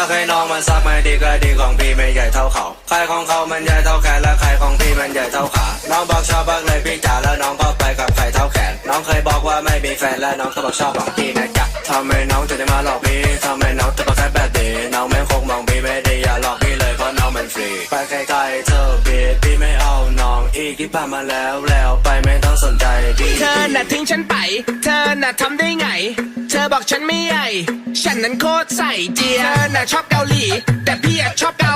ากให้น้องมันสักไม่ดีก็ดีของพี่ไม่ใหญ่เท่าเขาใครของเขามันใหญ่เท่าแขนและใครของพี่มันใหญ่เท่าขา น้องบอกชอบบักเลยพี่จ๋าแล้วน้องก็ไปกับใครเท่าแขน น้องเคยบอกว่าไม่มีแฟนและน้องก็บอกชอบของพี่นะจ๊ะทำไมน้องถึงได้มาหลอกพี่ทำไมน้องจะมาแค่แบบนี้น้องแม่งคงมองพี่ไม่ดีอย่าหลอกพี่เลยเพราะน้องมันฟรีไปไกลๆเธอพี่พี่ไม่เอาน้องอีกที่ผ่านมาแล้วแล้วไปไม่ต้องสนใจพี่เธอน่ะทิ้งฉันไป เธอน่ะทำได้ไง เธอบอกฉันไม่ใหญ่ ฉันนั้นโคตรใส่เจียเธอน่ะชอบเกาหลี แต่พี่อะชอบเกา